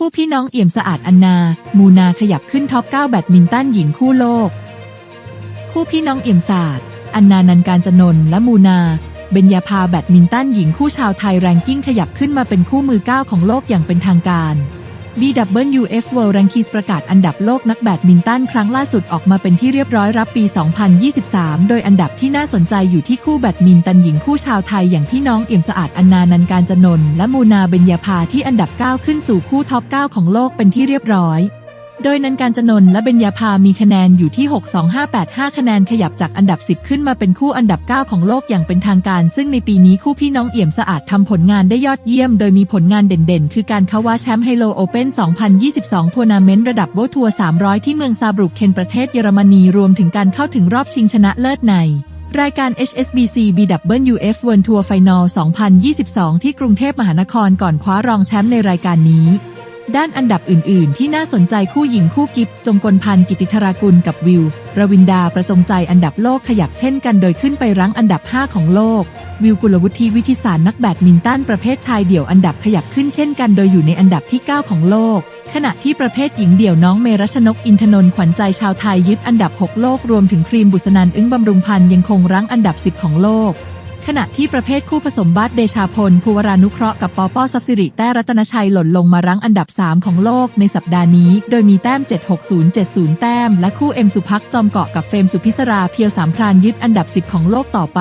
คู่พี่น้องเอี่ยมสะอาดอันนา มูนาขยับขึ้นท็อป 9 แบดมินตันหญิงคู่โลก คู่พี่น้องเอี่ยมสะอาดอันนานันการจนนและมูนา เบญญาภาแบดมินตันหญิงคู่ชาวไทยแรงกิ้งขยับขึ้นมาเป็นคู่มือ 9 ของโลกอย่างเป็นทางการ BWF World Rankings ประกาศอันดับโลกนักแบดมินตันครั้งล่าสุดออกมาเป็นที่เรียบร้อยรับปี 2023 โดยอันดับที่น่าสนใจอยู่ที่คู่แบดมินตันหญิงคู่ชาวไทยอย่างพี่น้องเอี่ยมสะอาด อันนานันการจนนท์และมูนาเบญญาภาที่อันดับ 9 ขึ้นสู่คู่ท็อป 9 ของโลกเป็นที่เรียบร้อย โดยนันการจนนและเบญญาภามีคะแนนอยู่ที่ 62585 คะแนนขยับจากอันดับ 10 ขึ้นมาเป็นคู่อันดับ 9 ของโลกอย่างเป็นทางการ ซึ่งในปีนี้คู่พี่น้องเอี่ยมสะอาดทำผลงานได้ยอดเยี่ยม โดยมีผลงานเด่นๆ คือการคว้าว่าแชมป์ไฮโลโอเปน2022 ทัวร์นาเมนต์ระดับโบทัวร์ 300 ที่เมืองซาบรุกเคนประเทศเยอรมนี รวมถึงการเข้าถึงรอบชิงชนะเลิศในรายการ HSBC BWF World Tour Final 2022 ที่กรุงเทพมหานครก่อนคว้ารองแชมป์ในรายการนี้ ด้านอันดับอื่น ๆ ที่น่าสนใจคู่หญิงคู่กิฟจงกลพันธ์กิติธรากุลกับวิวระวินดาประจงใจอันดับโลกขยับเช่นกันโดยขึ้นไปรั้งอันดับ 5 ของโลก วิวกุลวุฒิวิทิสารนักแบดมินตันประเภทชายเดี่ยวอันดับขยับขึ้นเช่นกันโดยอยู่ในอันดับที่ 9 ของโลก ขณะที่ประเภทหญิงเดี่ยวน้องเมรัชนกอินทนนท์ขวัญใจชาวไทยยึดอันดับ 6 โลกรวมถึงครีมบุษนันอึ้งบำรุงพันธ์ยังคงรั้งอันดับ 10 ของโลก ขณะที่ประเภทคู่ผสมบัตเดชาพลภูวรานุเคราะห์กับปอปอซับสิริแต้รัตนชัยหล่นลงมารั้งอันดับ 3 ของโลกในสัปดาห์นี้ โดยมีแต้ม 76070 แต้ม และคู่เอ็มสุพักจอมเกาะกับเฟรมสุพิศราเพียวสามพรานยึดอันดับ 10 ของโลกต่อไป